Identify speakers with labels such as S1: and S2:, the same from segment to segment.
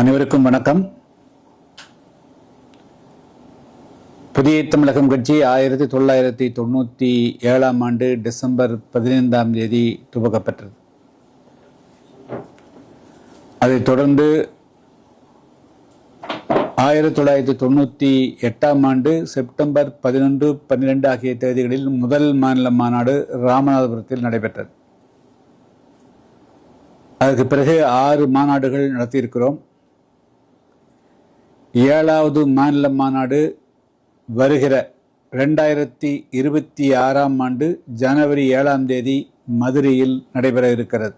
S1: அனைவருக்கும் வணக்கம். புதிய தமிழகம் கட்சி ஆயிரத்தி தொள்ளாயிரத்தி தொண்ணூற்றி ஏழாம் ஆண்டு டிசம்பர் பதினைந்தாம் தேதி துவக்கப்பட்டது. அதைத் தொடர்ந்து ஆயிரத்தி தொள்ளாயிரத்தி தொண்ணூற்றி எட்டாம் ஆண்டு செப்டம்பர் பதினொன்று பன்னிரெண்டு ஆகிய தேதிகளில் முதல் மாநில மாநாடு ராமநாதபுரத்தில் நடைபெற்றது. அதற்கு பிறகு ஆறு மாநாடுகள் நடத்தியிருக்கிறோம். ஏழாவது மாநில மாநாடு வருகிற ரெண்டாயிரத்தி இருபத்தி ஆறாம் ஆண்டு ஜனவரி ஏழாம் தேதி மதுரையில் நடைபெற இருக்கிறது.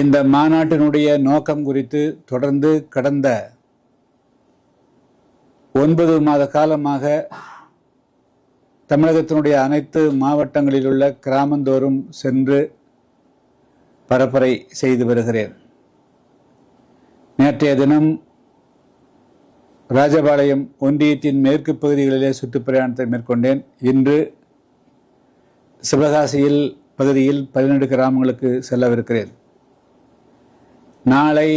S1: இந்த மாநாட்டினுடைய நோக்கம் குறித்து தொடர்ந்து கடந்த ஒன்பது மாத காலமாக தமிழகத்தினுடைய அனைத்து மாவட்டங்களில் உள்ள கிராமந்தோறும் சென்று பரப்புரை செய்து வருகிறேன். நேற்றைய தினம் ராஜபாளையம் ஒன்றியத்தின் மேற்கு பகுதிகளிலே சுற்றுப்பிரயாணத்தை மேற்கொண்டேன். இன்று சிவகாசியில் பகுதியில் பதினெட்டு கிராமங்களுக்கு செல்லவிருக்கிறேன். நாளை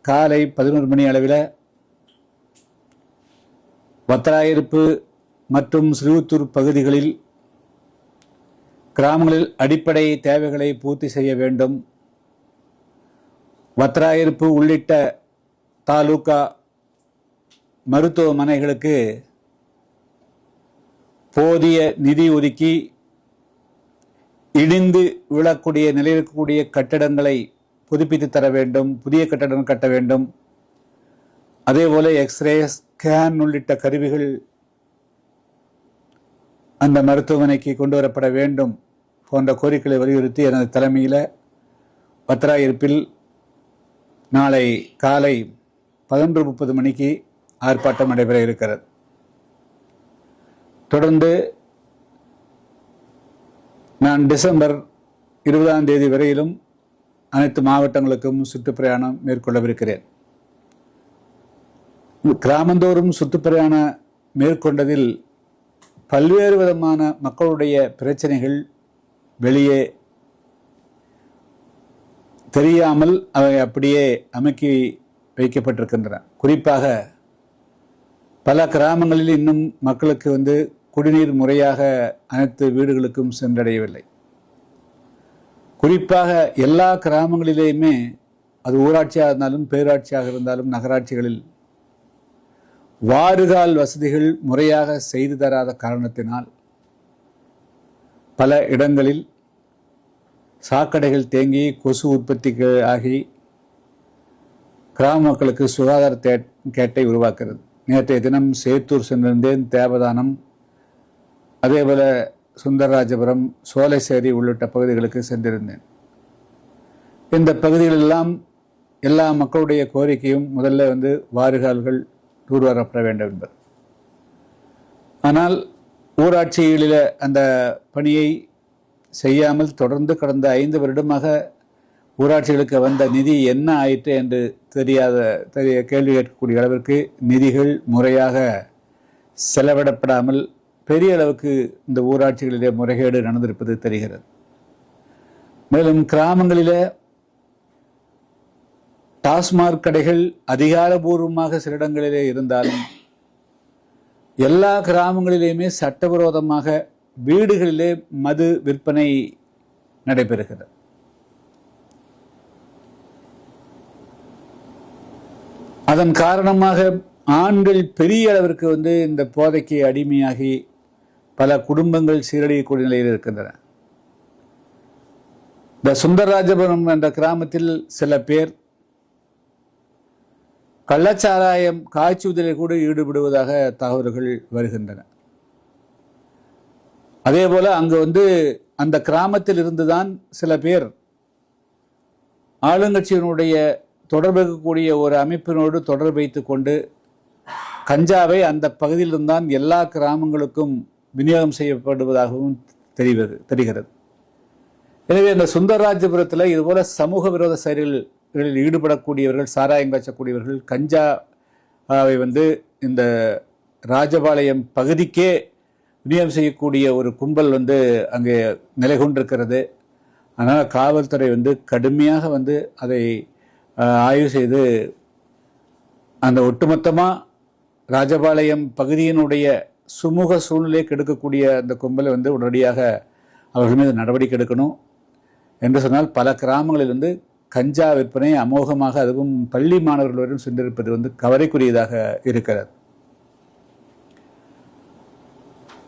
S1: காலை பதினோரு மணி அளவில் வத்தராயிருப்பு மற்றும் சிறுவத்தூர் பகுதிகளில் கிராமங்களில் அடிப்படை தேவைகளை பூர்த்தி செய்ய வேண்டும். வத்ராயிருப்பு உள்ளிட்ட தாலுகா மருத்துவமனைகளுக்கு போதிய நிதி ஒதுக்கி இடிந்து விழக்கூடிய நிலையில் இருக்கக்கூடிய கட்டடங்களை புதுப்பித்து தர வேண்டும் புதிய கட்டடம் கட்ட வேண்டும். அதேபோல எக்ஸ்ரே ஸ்கேன் உள்ளிட்ட கருவிகள் அந்த மருத்துவமனைக்கு கொண்டு வரப்பட வேண்டும் போன்ற கோரிக்கைகளை வலியுறுத்தி எனது தலைமையில் பத்திராயிருப்பில் நாளை காலை பதினொன்று முப்பது மணிக்கு ஆர்ப்பாட்டம் நடைபெற இருக்கிறது. தொடர்ந்து நான் டிசம்பர் இருபதாம் தேதி வரையிலும் அனைத்து மாவட்டங்களுக்கும் சுற்றுப்பிரயாணம் மேற்கொள்ளவிருக்கிறேன். கிராமந்தோறும் சுற்றுப்பிரயாணம் மேற்கொண்டதில் பல்வேறு விதமான மக்களுடைய பிரச்சனைகள் வெளியே தெரியாமல் அவை அப்படியே அமைக்கி வைக்கப்பட்டிருக்கின்றன. குறிப்பாக பல கிராமங்களில் இன்னும் மக்களுக்கு வந்து குடிநீர் முறையாக அனைத்து வீடுகளுக்கும் சென்றடையவில்லை. குறிப்பாக எல்லா கிராமங்களிலேயுமே அது ஊராட்சியாக இருந்தாலும் பேராட்சியாக இருந்தாலும் நகராட்சிகளில் வாறுகால் வசதிகள் முறையாக செய்து தராத காரணத்தினால் பல இடங்களில் சாக்கடைகள் தேங்கி கொசு உற்பத்திக்கு ஆகி கிராம மக்களுக்கு சுகாதார தே கேட்டை உருவாக்குறது. நேற்றைய தினம் சேத்தூர் சென்றிருந்தேன் தேவதானம். அதேபோல சுந்தரராஜபுரம் சோலைசேரி உள்ளிட்ட பகுதிகளுக்கு சென்றிருந்தேன். இந்த பகுதிகளெல்லாம் எல்லா மக்களுடைய கோரிக்கையும் முதல்ல வந்து வாறுகால்கள் தூர்வாரப்பட வேண்டும் என்பது. ஆனால் ஊராட்சிகளில் அந்த பணியை செய்யாமல் தொடர்ந்து கடந்த ஐந்து வருடமாக ஊராட்சிகளுக்கு வந்த நிதி என்ன ஆயிற்று என்று தெரியாத தெரிய கேள்வி கேட்கக்கூடிய அளவிற்கு நிதிகள் முறையாக செலவிடப்படாமல் பெரிய அளவுக்கு இந்த ஊராட்சிகளிலே முறைகேடு நடந்திருப்பது தெரிகிறது. மேலும் கிராமங்களிலே டாஸ்மாக் கடைகள் அதிகாரபூர்வமாக சில இடங்களிலே இருந்தாலும் எல்லா கிராமங்களிலேயுமே சட்டவிரோதமாக வீடுகளிலே மது விற்பனை நடைபெறுகிறது. அதன் காரணமாக ஆண்கள் பெரிய அளவிற்கு வந்து இந்த போதைக்கு அடிமையாகி பல குடும்பங்கள் சீரழியக்கூடிய நிலையில் இருக்கின்றன. இந்த சுந்தரராஜபுரம் என்ற கிராமத்தில் சில பேர் கள்ளச்சாராயம் காய்ச்சுவதில் கூட ஈடுபடுவதாக தகவல்கள் வருகின்றன. அதே போல அங்கு வந்து அந்த கிராமத்தில் இருந்துதான் சில பேர் ஆளுங்கட்சியினுடைய தொடர்பு இருக்கக்கூடிய ஒரு அமைப்பினோடு தொடர்பு வைத்துக் கொண்டு கஞ்சாவை அந்த பகுதியிலிருந்தான் எல்லா கிராமங்களுக்கும் விநியோகம் செய்யப்படுவதாகவும் தெரிவது தெரிகிறது. எனவே இந்த சுந்தரராஜபுரத்தில் இதுபோல சமூக விரோத செயல்களில் ஈடுபடக்கூடியவர்கள் சாராயம் காய்ச்சக்கூடியவர்கள் கஞ்சாவை வந்து இந்த ராஜபாளையம் பகுதிக்கே விநியோகம் செய்யக்கூடிய ஒரு கும்பல் வந்து அங்கே நிலை கொண்டிருக்கிறது அதனால் காவல்துறை வந்து கடுமையாக வந்து அதை ஆய்வு செய்து அந்த ஒட்டுமொத்தமாக ராஜபாளையம் பகுதியினுடைய சுமூக சூழ்நிலையை கெடுக்கக்கூடிய அந்த கும்பலை வந்து உடனடியாக அவர்கள் மீது நடவடிக்கை எடுக்கணும் என்று சொன்னால் பல கிராமங்களில் வந்து கஞ்சா விற்பனை அமோகமாக அதுவும் பள்ளி மாணவர்கள் சென்றிருப்பது வந்து கவலைக்குரியதாக இருக்கிறது.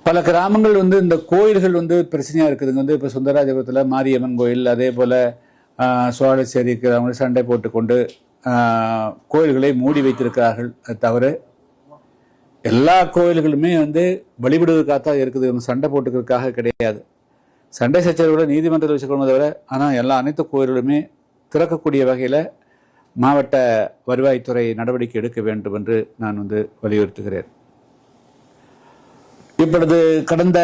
S1: பல கிராமங்கள் வந்து இந்த கோயில்கள் வந்து பிரச்சனையாக இருக்குதுங்க. வந்து இப்போ சுந்தராஜபுரத்தில் மாரியம்மன் கோயில் அதே போல் சோழச்சேரி இருக்கிறவங்க சண்டை போட்டுக்கொண்டு கோயில்களை மூடி வைத்திருக்கிறார்கள். தவிர எல்லா கோயில்களுமே வந்து வழிபடுவதற்காக தான் இருக்குது. சண்டை போட்டுக்கிறதுக்காக கிடையாது. சண்டை சச்சரவுகளை நீதிமன்றத்தில் வச்சுக்கணும் தவிர ஆனால் எல்லா அனைத்து கோயில்களுமே திறக்கக்கூடிய வகையில் மாவட்ட வருவாய்த்துறை நடவடிக்கை எடுக்க வேண்டும் என்று நான் வந்து வலியுறுத்துகிறேன். இப்பொழுது கடந்த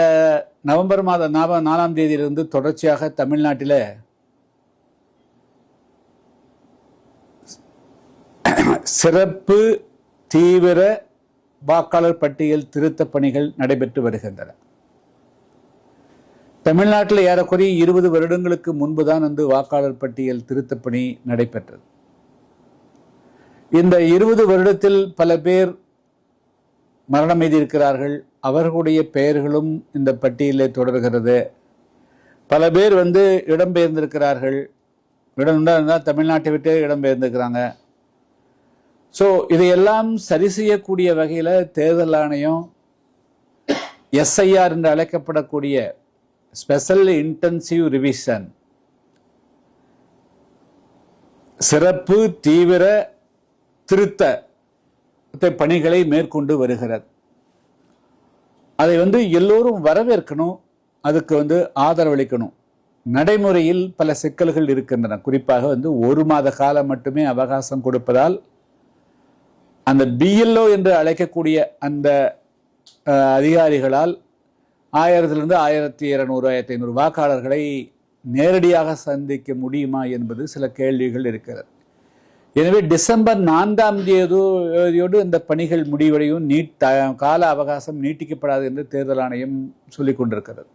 S1: நவம்பர் மாதம் நாலாம் தேதியிலிருந்து தொடர்ச்சியாக தமிழ்நாட்டில் சிறப்பு தீவிர வாக்காளர் பட்டியல் திருத்தப் பணிகள் நடைபெற்று வருகின்றன. தமிழ்நாட்டில் ஏறக்குறைய இருபது வருடங்களுக்கு முன்புதான் வந்து வாக்காளர் பட்டியல் திருத்தப் பணி நடைபெற்றது. இந்த இருபது வருடத்தில் பல பேர் மரணம் எய்தியிருக்கிறார்கள். அவர்களுடைய பெயர்களும் இந்த பட்டியலில் தொடர்கிறது. பல பேர் வந்து இடம்பெயர்ந்திருக்கிறார்கள் இடம் இருந்தால் தமிழ்நாட்டை விட்டு இடம்பெயர்ந்திருக்கிறாங்க ஸோ இதையெல்லாம் சரி செய்யக்கூடிய வகையில் தேர்தல் ஆணையம் எஸ்ஐஆர் என்று அழைக்கப்படக்கூடிய ஸ்பெஷல் இன்டென்சிவ் ரிவிஷன் சிறப்பு தீவிர திருத்த பணிகளை மேற்கொண்டு வருகிறது. அதை வந்து எல்லோரும் வரவேற்கணும். அதுக்கு வந்து ஆதரவளிக்கணும் நடைமுறையில் பல சிக்கல்கள் இருக்கின்றன. குறிப்பாக வந்து ஒரு மாத காலம் மட்டுமே அவகாசம் கொடுப்பதால் அந்த பிஎல்ஓ என்று அழைக்கக்கூடிய அந்த அதிகாரிகளால் ஆயிரத்திலிருந்து ஆயிரத்தி இருநூறு ஆயிரத்தி ஐநூறு வாக்காளர்களை நேரடியாக சந்திக்க முடியுமா என்பது சில கேள்விகள் இருக்கிறது. எனவே டிசம்பர் நான்காம் தேதியோடு இந்த பணிகள் முடிவடையும். நீட் த- கால அவகாசம் நீட்டிக்கப்படாது என்று தேர்தல் ஆணையம் சொல்லிக் கொண்டிருக்கிறது.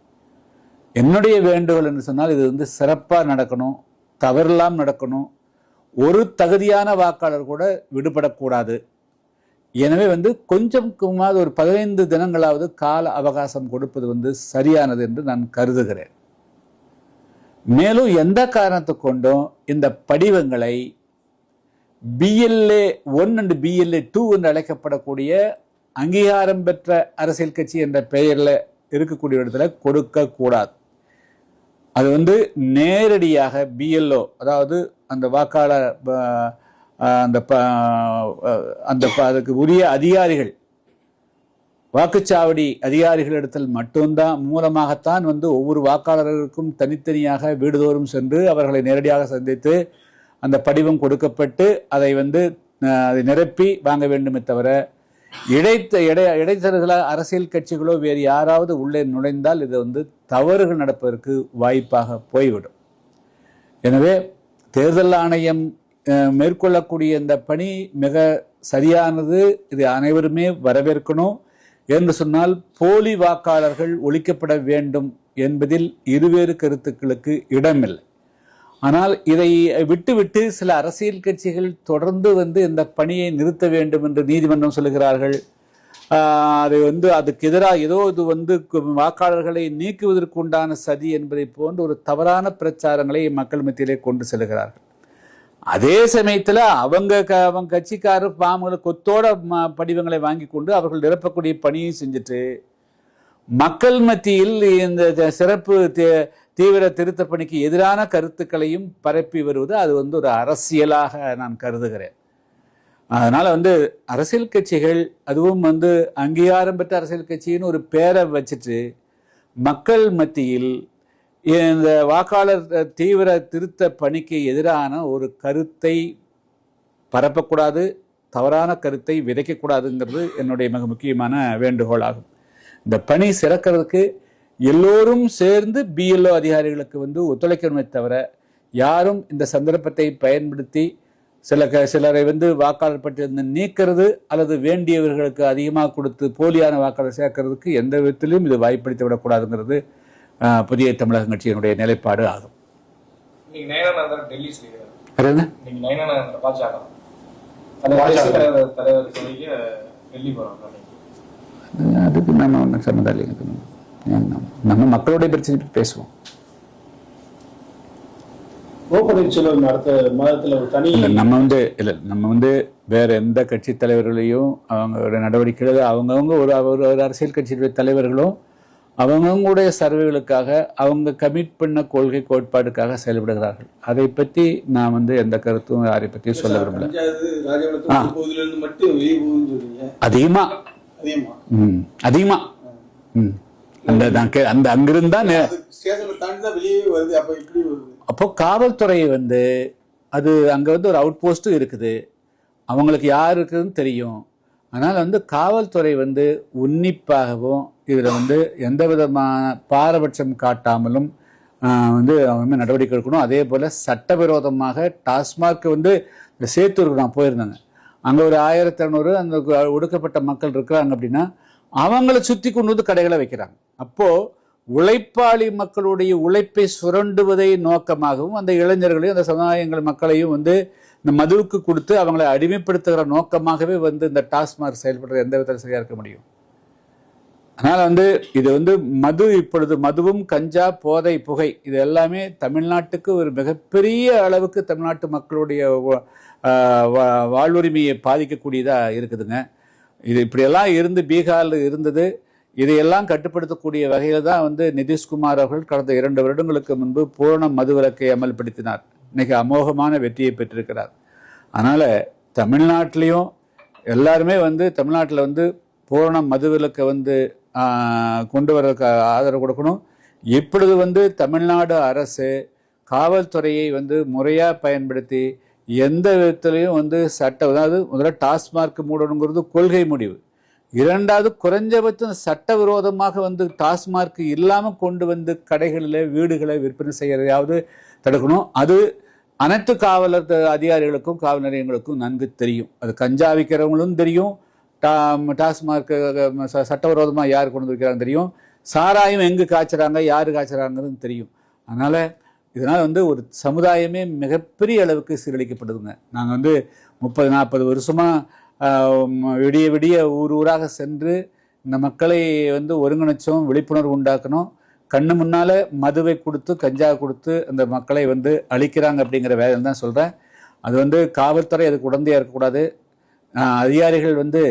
S1: என்னுடைய வேண்டுகோள் என்று சொன்னால் இது வந்து சிறப்பாக நடக்கணும் தவறெல்லாம் நடக்கணும். ஒரு தகுதியான வாக்காளர் கூட விடுபடக்கூடாது. எனவே வந்து கொஞ்சமாவது ஒரு பதினைந்து தினங்களாவது கால அவகாசம் கொடுப்பது வந்து சரியானது என்று நான் கருதுகிறேன். மேலும் எந்த காரணத்தை கொண்டும் இந்த படிவங்களை BLA one and BLA two என்று அழைக்கப்படக்கூடிய அங்கீகாரம் பெற்ற அரசியல் கட்சி என்ற பெயரில் இருக்கக்கூடிய இடத்துல கொடுக்க கூடாது. அது வந்து நேரடியாக பிஎல்ஓ அதாவது அந்த வாக்காளர் அந்த ப- அந்த அதுக்கு உரிய அதிகாரிகள் வாக்குச்சாவடி அதிகாரிகளிடத்தில் மட்டும்தான் மூலமாகத்தான் வந்து ஒவ்வொரு வாக்காளர்களுக்கும் தனித்தனியாக வீடுதோறும் சென்று அவர்களை நேரடியாக சந்தித்து அந்த படிவம் கொடுக்கப்பட்டு அதை வந்து அதை நிரப்பி வாங்க வேண்டுமே தவிர இடைத்த இடை இடைத்தரகர்களாக அரசியல் கட்சிகளோ வேறு யாராவது உள்ளே நுழைந்தால் இது வந்து தவறுகள் நடப்பதற்கு வாய்ப்பாக போய்விடும். எனவே தேர்தல் ஆணையம் மேற்கொள்ளக்கூடிய இந்த பணி மிக சரியானது. இது அனைவருமே வரவேற்கணும். என்று சொன்னால் போலி வாக்காளர்கள் ஒழிக்கப்பட வேண்டும் என்பதில் இருவேறு கருத்துக்களுக்கு இடமில்லை. ஆனால் இதை விட்டுவிட்டு சில அரசியல் கட்சிகள் தொடர்ந்து வந்து இந்த பணியை நிறுத்த வேண்டும் என்று நீதிமன்றம் சொல்கிறார்கள் அது வந்து அதுக்கு எதிராக ஏதோ இது வந்து வாக்காளர்களை நீக்குவதற்கு உண்டான சதி என்பதை போன்ற ஒரு தவறான பிரச்சாரங்களை மக்கள் மத்தியிலே கொண்டு செல்கிறார்கள். அதே சமயத்தில் அவங்க க- அவங்க கட்சிக்காரர் பாம்புகளை கொத்தோட ம- படிவங்களை வாங்கி கொண்டு அவர்கள் நிரப்பக்கூடிய பணியும் செஞ்சுட்டு மக்கள் மத்தியில் இந்த சிறப்பு தீ- தீவிர திருத்த பணிக்கு எதிரான கருத்துக்களையும் பரப்பி வருவது அது வந்து ஒரு அரசியலாக நான் கருதுகிறேன். அதனால் வந்து அரசியல் கட்சிகள் அதுவும் வந்து அங்கீகாரம் பெற்ற அரசியல் கட்சின்னு ஒரு பேரை வச்சுட்டு மக்கள் மத்தியில் இந்த வாக்காளர் தீவிர திருத்த பணிக்கு எதிரான ஒரு கருத்தை பரப்பக்கூடாது தவறான கருத்தை விதைக்கக்கூடாதுங்கிறது என்னுடைய மிக முக்கியமான வேண்டுகோளாகும். இந்த பணி சிறக்கிறதுக்கு எல்லோரும் சேர்ந்து பிஎல்ஓ அதிகாரிகளுக்கு வந்து ஒத்துழைக்கணுமே தவிர யாரும் இந்த சந்தர்ப்பத்தை பயன்படுத்தி சில க சிலரை வந்து வாக்காளர் பட்டியலிருந்து நீக்கிறது அல்லது வேண்டியவர்களுக்கு அதிகமாக கொடுத்து போலியான வாக்காளர் சேர்க்கறதுக்கு எந்த விதத்திலும் இது வாய்ப்படுத்தி விடக்கூடாதுங்கிறது புதிய தமிழக கட்சியினுடைய நிலைப்பாடு ஆகும். அதுக்கு நம்ம ஒன்றும் சம்மந்தம் இல்லைங்க நம்ம- மக்களுடைய பிரச்சனை பேசுவோம். நம்ம வந்து இல்ல நம்ம வந்து வேற எந்த கட்சி தலைவர்களையும் அவங்களோட நடவடிக்கைகள் அவங்கவுங்க ஒரு ஒரு ஒரு அரசியல் கட்சியுடைய தலைவர்களும் அவங்கவுங்களுடைய சர்வேகளுக்காக அவங்க கமிட் பண்ண கொள்கை கோட்பாடுக்காக செயல்படுகிறார்கள். அதை பற்றி நான் வந்து எந்த கருத்தும் யாரை பற்றியும் சொல்ல விரும்பல. அதிகமா.
S2: அதிகமா?
S1: ம் அதிகமா. ம். அந்த அந்த அங்கிருந்தா
S2: அப்போ
S1: காவல்துறை வந்து அது அங்கே வந்து ஒரு அவுட் போஸ்ட்டும் இருக்குது. அவங்களுக்கு யார் இருக்குதுன்னு தெரியும். அதனால் வந்து காவல்துறை வந்து உன்னிப்பாகவும் இதில் வந்து எந்த விதமான பாரபட்சம் காட்டாமலும் வந்து அவங்க நடவடிக்கை எடுக்கணும். அதே போல் சட்டவிரோதமாக டாஸ்மாக் வந்து இந்த சேத்தூருக்கு நான் போயிருந்தேங்க. அங்கே ஒரு ஆயிரத்தி இரநூறு அந்த ஒடுக்கப்பட்ட மக்கள் இருக்கிறாங்க அப்படின்னா அவங்கள சுற்றி கொண்டு வந்து கடைகளை வைக்கிறாங்க. அப்போது உழைப்பாளி மக்களுடைய உழைப்பை சுரண்டுவதை நோக்கமாகவும் அந்த இளைஞர்களையும் அந்த சமுதாயங்கள் மக்களையும் வந்து இந்த மதுவுக்கு கொடுத்து அவங்களை அடிமைப்படுத்துகிற நோக்கமாகவே வந்து இந்த டாஸ்மாக் செயல்படுறது எந்த விதத்தில் சரியாக இருக்க முடியும்? அதனால் வந்து இது வந்து மது இப்பொழுது மதுவும் கஞ்சா போதை புகை இது எல்லாமே தமிழ்நாட்டுக்கு ஒரு மிகப்பெரிய அளவுக்கு தமிழ்நாட்டு மக்களுடைய வா- வாழ்வுரிமையை பாதிக்கக்கூடியதாக இருக்குதுங்க. இது இப்படியெல்லாம் இருந்து பீகாரில் இருந்தது. இதையெல்லாம் கட்டுப்படுத்தக்கூடிய வகையில் தான் வந்து நிதிஷ்குமார் அவர்கள் கடந்த இரண்டு வருடங்களுக்கு முன்பு பூரண மதுவிலக்கை அமல்படுத்தினார். இன்னைக்கு அமோகமான வெற்றியை பெற்றிருக்கிறார். அதனால் தமிழ்நாட்டிலையும் எல்லாருமே வந்து தமிழ்நாட்டில் வந்து பூரண மதுவிலக்கை வந்து கொண்டு வரதுக்கு ஆதரவு கொடுக்கணும். இப்பொழுது வந்து தமிழ்நாடு அரசு காவல்துறையை வந்து முறையாக பயன்படுத்தி எந்த விதத்துலையும் வந்து சட்டம் அதாவது முதல்ல டாஸ்மார்க் மூடணுங்கிறது கொள்கை முடிவு. இரண்டாவது குறைஞ்சபட்சம் சட்டவிரோதமாக வந்து டாஸ்மார்க் இல்லாமல் கொண்டு வந்து கடைகளில் வீடுகளை விற்பனை செய்கிறதையாவது தடுக்கணும். அது அனைத்து காவலர் அதிகாரிகளுக்கும் காவல் நிலையங்களுக்கும் நன்கு தெரியும். அது கஞ்சா விற்கிறவங்களும் தெரியும். டா டாஸ்மார்க் சட்டவிரோதமாக யார் கொண்டு வைக்கிறாங்கன்னு தெரியும். சாராயம் எங்கே காய்ச்சுறாங்க யார் காய்ச்சறாங்கிறது தெரியும். அதனால் இதனால் வந்து ஒரு சமுதாயமே மிகப்பெரிய அளவுக்கு சீரழிக்கப்படுதுங்க. நாங்கள் வந்து முப்பது நாற்பது வருஷமாக விடிய விடிய ஊர் ஊராக சென்று இந்த மக்களை வந்து ஒருங்கிணைச்சோம் விழிப்புணர்வு உண்டாக்கணும் கண்ணு முன்னால மதுவை கொடுத்து கஞ்சா கொடுத்து அந்த மக்களை வந்து அழிக்கிறாங்க அப்படிங்கிற வேதனை தான் சொல்கிறேன் அது வந்து காவல்துறை அதுக்கு உடந்தையாக இருக்கக்கூடாது. அதிகாரிகள் வந்து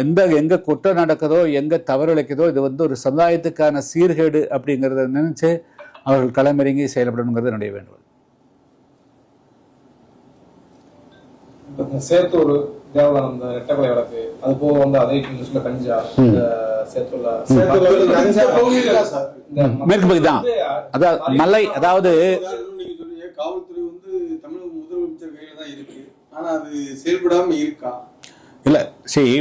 S1: எந்த எங்கே குற்றம் நடக்குதோ எங்கே தவறு இழைக்குதோ இது வந்து ஒரு சமுதாயத்துக்கான சீர்கேடு அப்படிங்கிறத நினைச்சு அவர்கள் களமிறங்கி செயல்படணுங்கிறது என்னுடைய வேண்டுகோள்.
S3: இந்த சேத்தூர் தேவலாம் இந்த ரெட்டக்கொலை வழக்கு அது போக வந்து அதே நியூஸ்ல கஞ்சா
S1: மேற்கு பகுதி தான். அதாவது மலை அதாவது
S2: காவல்துறை வந்து தமிழக முதலமைச்சர் கையில தான் இருக்கு. ஆனா அது செயல்படாம இருக்கா?
S1: இல்லை சரி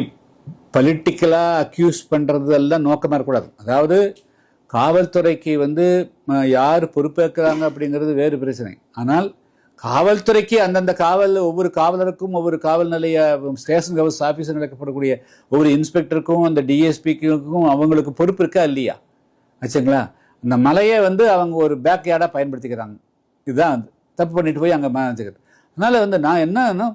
S1: பொலிட்டிக்கலாக அக்யூஸ் பண்ணுறது எல்லாம் நோக்கமாக இருக்கக்கூடாது. அதாவது காவல்துறைக்கு வந்து யார் பொறுப்பேற்கிறாங்க அப்படிங்கிறது வேறு பிரச்சனை. ஆனால் காவல்துறைக்கு அந்தந்த காவல் ஒவ்வொரு காவலருக்கும் ஒவ்வொரு காவல் நிலைய ஸ்டேஷன் ஹவுஸ் ஆஃபீஸர் நடக்கப்படக்கூடிய ஒவ்வொரு இன்ஸ்பெக்டருக்கும் அந்த டிஎஸ்பிக்கும் அவங்களுக்கு பொறுப்பு இருக்கா இல்லையா? ஆச்சுங்களா? இந்த மலையை வந்து அவங்க ஒரு பேக் யார்டாக பயன்படுத்திக்கிறாங்க. இதுதான் அது. தப்பு பண்ணிட்டு போய் அங்கே மேனேஜர். அதனால வந்து நான் என்னன்னா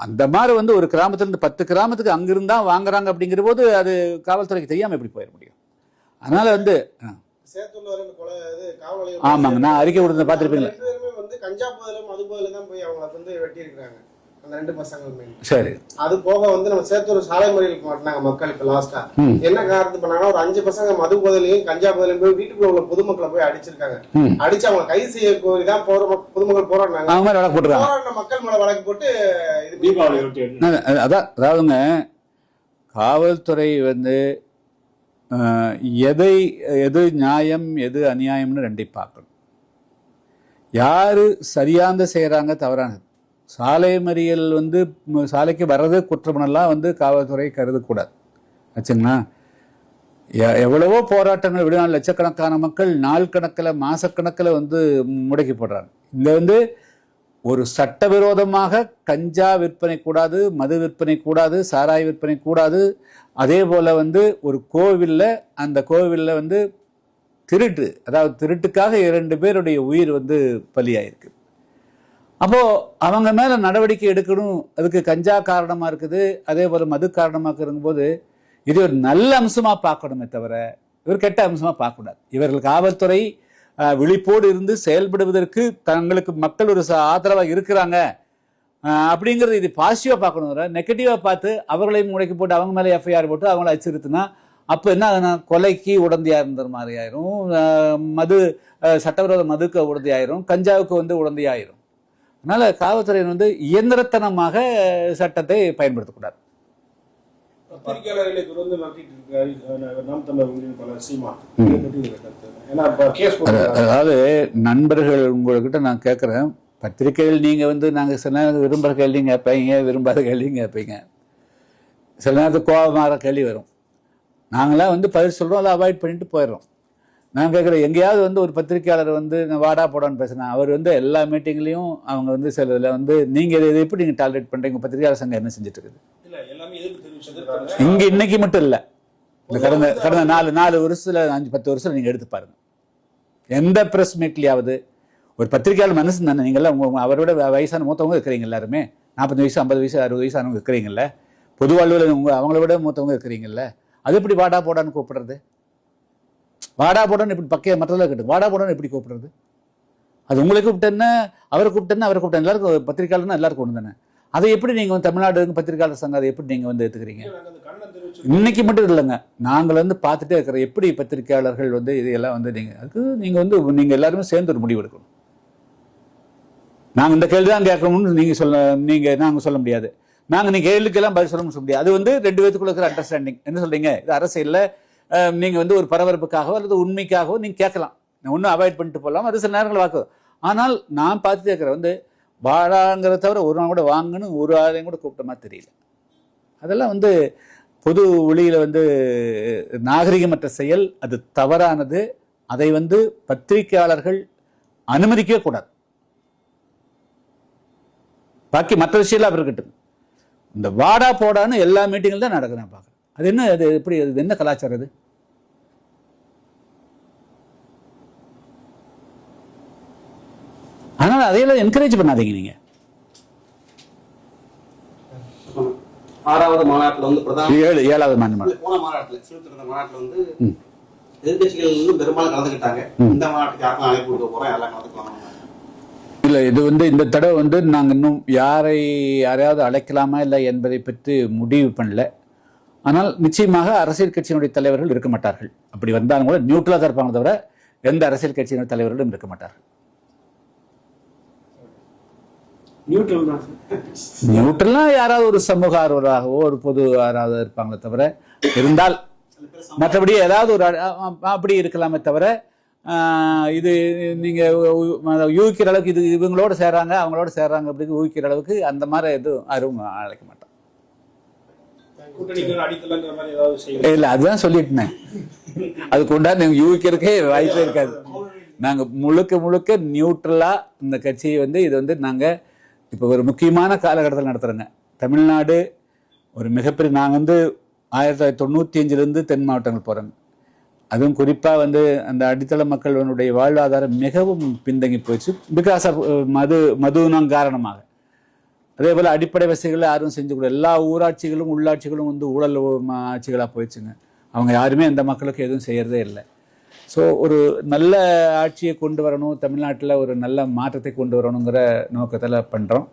S1: அந்த மாதிரி வந்து ஒரு கிராமத்துல இருந்து பத்து கிராமத்துக்கு அங்கிருந்தா வாங்குறாங்க அப்படிங்கிற போது அது காவல்துறைக்கு தெரியாம எப்படி போயிட முடியும்? அதனால வந்து ஆமாங்க. நான் அறிக்கை கொடுத்த பார்த்துருப்பீங்களா?
S4: கஞ்சா போதில மது போதில தான் போய் அவங்கள வந்து வெட்டி இருக்காங்க அந்த ரெண்டு பசங்களுமே
S1: சரி.
S4: அது போக வந்து நம்ம சேத்தூர் சாலை மறியலுக்கு மாட்டினாங்க மக்கள் இப்ப லாஸ்டா. என்ன காரணத்து பண்ணாங்கன்னா ஒரு அஞ்சு பசங்க மது போதிலையும் கஞ்சா போதிலையும் போய் வீட்டுக்குள்ள உள்ள பொதுமக்களை போய் அடிச்சிருக்காங்க. அடிச்சு அவங்க கைது செய்ய கோரி தான் போற மக்- பொதுமக்கள் போராடினாங்க. போராடின மக்கள் மேல வழக்கு போட்டு இது
S2: தீபாவளி
S1: அதான் அதாவதுங்க காவல்துறை வந்து ஆஹ், எதை எது நியாயம் எது அநியாயம்னு ரெண்டையும் பார்க்கணும். யாரு சரியாக செய்கிறாங்க தவறானது. சாலை மறியல் வந்து சாலைக்கு வர்றது குற்றமெல்லாம் வந்து காவல்துறை கருதக்கூடாது. ஆச்சுங்களா? எ- எவ்வளவோ போராட்டங்கள் விடுநாள் லட்சக்கணக்கான மக்கள் நாள் கணக்கில் மாசக்கணக்கில் வந்து முடக்கி போடுறாங்க. இங்க வந்து ஒரு சட்டவிரோதமாக கஞ்சா விற்பனை கூடாது மது விற்பனை கூடாது சாராய விற்பனை கூடாது. அதே போல் வந்து ஒரு கோவிலில் அந்த கோவிலில் வந்து திருட்டு அதாவது திருட்டுக்காக இரண்டு பேருடைய உயிர் வந்து பலியாயிருக்கு. அப்போது அவங்க மேலே நடவடிக்கை எடுக்கணும் அதுக்கு கஞ்சா காரணமாக இருக்குது அதே போல் மது காரணமாக இருக்கும்போது இது ஒரு நல்ல அம்சமாக பார்க்கணுமே தவிர இவர் கெட்ட அம்சமாக பார்க்கக்கூடாது. இவர்கள் காவல்துறை விழிப்போடு இருந்து செயல்படுவதற்கு தங்களுக்கு மக்கள் ஒரு ச- இருக்கிறாங்க. அப்படிங்கிறது இது பாசிட்டிவாக பார்க்கணும் நெகட்டிவாக பார்த்து அவர்களையும் முளைக்கு போட்டு அவங்க மேலே எஃப்ஐஆர் போட்டு அவங்கள அச்சுறுத்துனா அப்போ என்ன ஆகுனா கொலைக்கு உடந்தையா இருந்த மாதிரி ஆயிரும் மது சட்டவிரோத மதுக்கு உடந்தையாயிரும். கஞ்சாவுக்கு வந்து உடந்தையாயிரும். அதனால காவல்துறையினர் வந்து இயந்திரத்தனமாக சட்டத்தை பயன்படுத்தக்கூடாது.
S4: பத்திரிகையாளர்களை தொடர்ந்து நடத்திட்டு இருக்காரு
S1: அதாவது நண்பர்கள் உங்ககிட்ட நான் கேட்குறேன். பத்திரிகைகள் நீங்கள் வந்து நாங்கள் சில நேரம் விரும்புகிற கேள்வியும் கேட்பீங்க விரும்பாத கேள்வியும் கேட்பீங்க சில நேரத்துக்கு கோபமாக கேள்வி வரும். நாங்களாம் வந்து பதில் சொல்கிறோம் அதை அவாய்ட் பண்ணிட்டு போயிடுறோம். நான் கேட்குறேன் எங்கேயாவது வந்து ஒரு பத்திரிக்கையாளர் வந்து நான் வாடா போடான்னு பேசுனேன் அவர் வந்து எல்லா மீட்டிங்லேயும் அவங்க வந்து சில இதில் வந்து நீங்கள் இதை எப்படி நீங்கள் டாலரேட் பண்ணுறீங்க பத்திரிக்கையாளர் சங்கம் என்ன செஞ்சுட்டு இருக்குது இங்க இன்னைக்கு மட்டும் இல்ல. இந்த கடந்த கடந்த நாலு நாலு வருஷத்துல அஞ்சு பத்து வருஷம் நீங்க எடுத்து பாருங்க. எந்த பிரஸ் மீட்லயாவது ஒரு பத்திரிகையாளர் மனசு தானே? நீங்க எல்லாம் உங்க- அவரோட வயசான மூத்தவங்க இருக்கிறீங்க எல்லாருமே. நாற்பது வயசு ஐம்பது வயசு அறுபது வயசானவங்க இருக்கிறீங்கல்ல. பொது வாழ்வில் உங்க அவங்கள விட மூத்தவங்க இருக்கிறீங்கல்ல. அது எப்படி வாடா போடான்னு கூப்பிடுறது? வாடா போடான்னு இப்படி பக்கைய மற்றதில் கேட்டு வாடா போடான்னு எப்படி கூப்பிடுறது? அது உங்களை கூப்பிட்டேன்னா அவரை கூப்பிட்டேன்னா அவரை கூப்பிட்டேன் எல்லாருக்கும் பத்திரிகையாளர்னா எல்லாருக்கும் ஒன்று தானே? அதை எப்படி நீங்க வந்து தமிழ்நாடு பத்திரிகையாளர் சங்கம் அதை எப்படி நீங்க வந்து
S4: தெரிவிச்சு
S1: இன்னைக்கு மட்டும் இல்லைங்க. நாங்கள் வந்து பார்த்துட்டே இருக்கிற எப்படி பத்திரிக்கையாளர்கள் வந்து இதையெல்லாம் வந்து நீங்க அதுக்கு நீங்க வந்து நீங்க எல்லாருமே சேர்ந்து ஒரு முடிவு எடுக்கணும். நாங்க இந்த கேள்வி தான் கேட்கணும்னு நீங்க சொல்ல நீங்க நாங்க சொல்ல முடியாது. நாங்க நீங்க கேள்விக்கெல்லாம் பதில் சொல்லணும்னு சொல்ல முடியாது. அது வந்து ரெண்டு பேத்துக்குள்ள இருக்கிற அண்டர்ஸ்டாண்டிங் என்ன சொல்றீங்க? இது அரசியல்ல நீங்கள் நீங்க வந்து ஒரு பரபரப்புக்காகவோ அல்லது உண்மைக்காகவோ நீங்க கேட்கலாம். ஒன்றும் அவாய்ட் பண்ணிட்டு போகலாம் அது சில நேரங்கள் வாக்கு. ஆனால் நான் பார்த்துட்டு இருக்கிற வந்து வாழாங்கிறத தவிர ஒரு நாள் கூட வாங்கன்னு ஒரு ஆளையும் கூட கூப்பிட்டமா தெரியல. அதெல்லாம் வந்து பொது ஒளியில வந்து நாகரிகமற்ற செயல் அது தவறானது. அதை வந்து பத்திரிகையாளர்கள் அனுமதிக்கவே கூடாது. பாக்கி மற்ற விஷயம்லாம் இருக்கட்டும். இந்த வாடா போடான்னு எல்லா மீட்டிங்கில் தான் நடக்குது நான் பார்க்குறேன். அது என்ன அது எப்படி அது என்ன கலாச்சாரம் அது அதனால அதையெல்லாம் என்கரேஜ் பண்ணாதீங்க நீங்க.
S5: ஆறாவது மாநாட்டுல வந்து பிரதான
S1: ஏழு ஏழாவது மாநிலம்
S5: போன மாநாட்டுல மாநாட்டுல வந்து எதிர்கட்சிகள் பெரும்பாலும் கலந்துக்கிட்டாங்க. இந்த மாநாட்டுக்கு யாருக்கும் அழைப்பு கொடுக்க போறோம் எல்லாம் கலந்துக்கலாம்
S1: இல்ல இது வந்து இந்த தடவை வந்து நாங்க இன்னும் யாரை யாரையாவது அழைக்கலாமா இல்லை என்பதை பற்றி முடிவு பண்ணல. ஆனால் நிச்சயமாக அரசியல் கட்சியினுடைய தலைவர்கள் இருக்க மாட்டார்கள். அப்படி வந்தாலும் கூட நியூட்ரலாக தான் இருப்பாங்க தவிர எந்த அரசியல் கட்சியினுடைய தலைவர்களும் இருக்க மாட்டார்கள். நியூட்ரல்னா யாராவது ஒரு சமூக ஆர்வலராகவோ ஒரு பொது யாராவது இருப்பாங்களே தவிர இருந்தால் மற்றபடி ஏதாவது ஒரு அப்படி இருக்கலாமே தவிர இது நீங்க ஊ- ஊ- யூகிக்கிற அளவுக்கு இது இவங்களோட சேர்றாங்க அவங்களோட சேர்றாங்க அப்படின்னு ஊகிக்கிற அளவுக்கு அந்த மாதிரி எதுவும் யாரும் அழைக்க மாட்டோம் இல்ல அதுதான் சொல்லிட்டேன் அதுக்கு உண்டான யூகிக்கிறதுக்கே வாய்ப்பே இருக்காது. நாங்க முழுக்க முழுக்க நியூட்ரலா இந்த கட்சியை வந்து இது வந்து நாங்க இப்போ ஒரு முக்கியமான காலகட்டத்தில் நடத்துறோங்க. தமிழ்நாடு ஒரு மிகப்பெரிய நாங்கள் வந்து ஆயிரத்தி தொள்ளாயிரத்தி தொண்ணூற்றி அஞ்சுலேருந்து தென் மாவட்டங்கள் போகிறோங்க அதுவும் குறிப்பாக வந்து அந்த அடித்தள மக்களுடைய வாழ்வாதாரம் மிகவும் பின்தங்கி போயிடுச்சு. பிகாஸ் ஆஃப் மது மதுனம் காரணமாக. அதே போல் அடிப்படை வசதிகளை யாரும் செஞ்சு கூட எல்லா ஊராட்சிகளும் உள்ளாட்சிகளும் வந்து ஊழல் ஆட்சிகளாக போயிடுச்சுங்க. அவங்க யாருமே அந்த மக்களுக்கு எதுவும் செய்யறதே இல்லை. ஸோ ஒரு நல்ல ஆட்சியை கொண்டு வரணும் தமிழ்நாட்டில் ஒரு நல்ல மாற்றத்தை கொண்டு வரணுங்கிற நோக்கத்தில் பண்ணுறோம்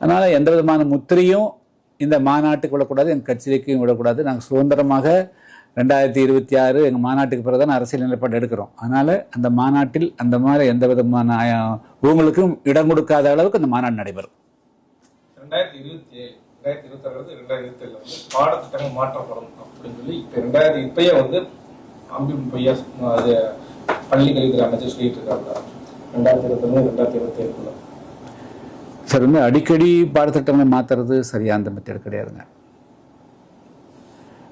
S1: அதனால் எந்த விதமான முத்திரையும் இந்த மாநாட்டுக்கு விடக்கூடாது என் கட்சிக்கும் விடக்கூடாது. நாங்கள் சுதந்திரமாக ரெண்டாயிரத்தி இருபத்தி ஆறு எங்கள் மாநாட்டுக்கு பிறகு தான் அரசியல் நிலைப்பாடு எடுக்கிறோம். அதனால் அந்த மாநாட்டில் அந்த மாதிரி எந்த விதமான உங்களுக்கும் இடம் கொடுக்காத அளவுக்கு அந்த மாநாடு நடைபெறும்.
S3: ரெண்டாயிரத்தி இருபத்தி ஏழு ரெண்டாயிரத்தி இருபத்தி ஆறு ரெண்டாயிரத்தி இருபத்தி ஏழுல வந்து பாடத்திட்டங்கள் மாற்றப்படும் அப்படின்னு சொல்லி இப்ப ரெண்டாயிரத்தி இப்பயே வந்து அம்பி பையா அது பள்ளி கல்வித்துறை அமைச்சர் சொல்லிட்டு இருக்காங்க. ரெண்டாயிரத்தி இருபத்தி ஒண்ணு ரெண்டாயிரத்தி இருபத்தி ஏழுக்குள்ள.
S1: சார் வந்து அடிக்கடி பாடத்திட்டங்களை மாத்துறது சரியா? அந்த மெத்தட் கிடையாதுங்க.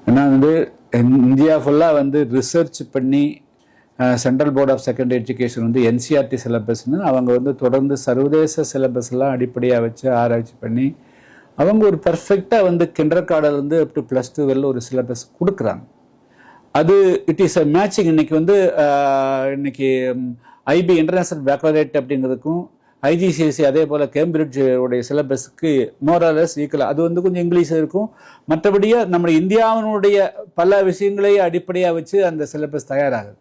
S1: ஏன்னா வந்து இந்தியா ஃபுல்லாக வந்து ரிசர்ச் பண்ணி central board of secondary education வந்து என்சிஆர்டி சிலபஸ்னு அவங்க வந்து தொடர்ந்து சர்வதேச சிலபஸ்லாம் அடிப்படையாக வச்சு ஆராய்ச்சி பண்ணி அவங்க ஒரு பர்ஃபெக்டாக வந்து கிண்டர் கார்டிலேருந்து அப் டு ப்ளஸ் டூ வரல ஒரு சிலபஸ் கொடுக்குறாங்க. அது இட் இஸ் அ மேட்சிங் இன்னைக்கு வந்து இன்றைக்கி இன்னைக்கு ஐபி இன்டர்நேஷ்னல் பேக்வரேட் அப்படிங்கிறதுக்கும் ஐஜிசிஎஸ்சி அதே போல் கேம்பிரிட்ஜ் உடைய சிலபஸ்க்கு மோரலஸ் ஈக்குவலாக அது வந்து கொஞ்சம் இங்கிலீஷ் இருக்கும். மற்றபடியே நம்ம இந்தியாவினுடைய பல விஷயங்களையும் அடிப்படையாக வச்சு அந்த சிலபஸ் தயாராகுது.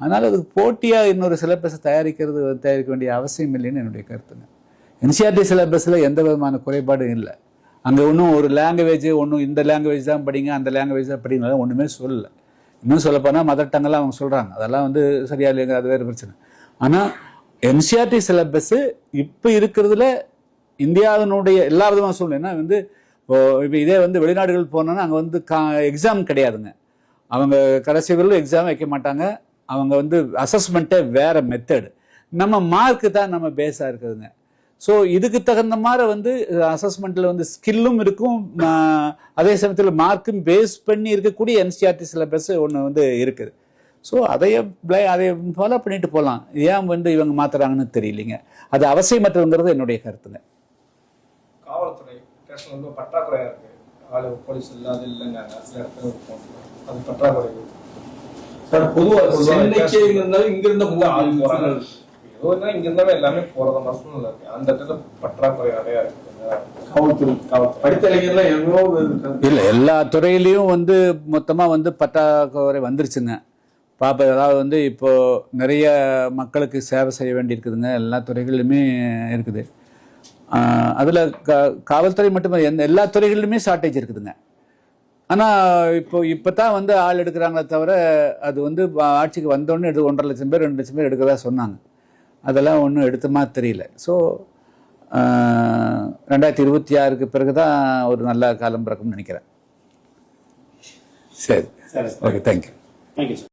S1: அதனால் அதுக்கு போட்டியாக இன்னொரு சிலபஸை தயாரிக்கிறது தயாரிக்க வேண்டிய அவசியம் இல்லைன்னு என்னுடைய கருத்துங்க. என்சிஆர்டி சிலபஸில் எந்த விதமான குறைபாடும் இல்லை. அங்கே ஒன்றும் ஒரு லாங்குவேஜ் ஒன்றும் இந்த லாங்குவேஜ் தான் படிங்க அந்த லாங்குவேஜ் தான் படிங்கலாம் ஒன்றுமே சொல்லலை. இன்னும் சொல்லப்போனால் மதர் டங்கெல்லாம் அவங்க சொல்கிறாங்க அதெல்லாம் வந்து சரியா இல்லைங்க அது வேறு பிரச்சனை. ஆனால் என்சிஆர்டி சிலபஸ்ஸு இப்போ இருக்கிறதுல இந்தியாவினுடைய எல்லா விதமாக சொல்லணும்னா வந்து இப்போ இதே வந்து வெளிநாடுகள் போனோன்னா அங்கே வந்து கா எக்ஸாம் கிடையாதுங்க. அவங்க கடைசி வரலும் எக்ஸாம் வைக்க மாட்டாங்க. அவங்க வந்து அசஸ்மெண்ட்டே வேறு மெத்தடு நம்ம மார்க்கு தான் நம்ம பேஸாக இருக்குதுங்க. ஸோ இதுக்கு தகுந்த மாதிரி வந்து அசஸ்மெண்ட்டில் வந்து ஸ்கில்லும் இருக்கும். அதே சமயத்தில் மார்க்கும் பேஸ் பண்ணி இருக்கக்கூடிய என்சிஆர்டி சிலபஸ் ஒன்று வந்து இருக்குது. ஸோ அதையே ப்ளை- அதை ஃபாலோ பண்ணிட்டு போகலாம் ஏன் வந்து இவங்க மாத்துறாங்கன்னு தெரியலைங்க. அது அவசியமற்றதுங்கிறது என்னுடைய கருத்துங்க
S3: காவல்துறை வந்து இருக்கு. ஆளு போலீஸ் இல்ல அது இல்லைங்க சில இடத்துல இருக்கும் அது பற்றாக்குறை.
S4: சார் பொதுவா
S3: பொதுவா
S4: சென்னைக்கே இருந்தாலும் இங்க இருந்த
S3: இல்ல, ஆள் போறாங்க. ஏதோ இருந்தா இங்க இருந்தாலும் எல்லாமே போறத மாதிரி சூழ்நிலை இருக்கு. அந்த இடத்துல பற்றாக்குறை நிறைய இருக்கு.
S4: காவல்துறை
S3: காவல்துறை.
S4: படித்த
S1: இல்லை எல்லா துறையிலையும் வந்து மொத்தமாக வந்து பற்றாக்குறை வந்துருச்சுங்க. பாப்பா அதாவது வந்து இப்போ நிறைய மக்களுக்கு சேவை செய்ய வேண்டியிருக்குதுங்க. எல்லா துறைகளிலுமே இருக்குது. அதில் கா காவல்துறை மட்டுமே எந்த எல்லா துறைகளிலுமே ஷார்ட்டேஜ் இருக்குதுங்க. ஆனால் இப்போ இப்போ தான் வந்து ஆள் எடுக்கிறாங்களே தவிர அது வந்து ஆட்சிக்கு வந்தோடனே எடு ஒன்றரை லட்சம் பேர் ரெண்டு லட்சம் பேர் எடுக்கிறதா சொன்னாங்க. அதெல்லாம் ஒன்றும் எடுத்த மாதிரி தெரியல. ஸோ ரெண்டாயிரத்தி இருபத்தி ஆறுக்கு பிறகு தான் ஒரு நல்ல காலம் பிறக்கும்னு நினைக்கிறேன். சரி.
S4: சரி
S1: ஓகே தேங்க்யூ
S4: தேங்க்யூ சார்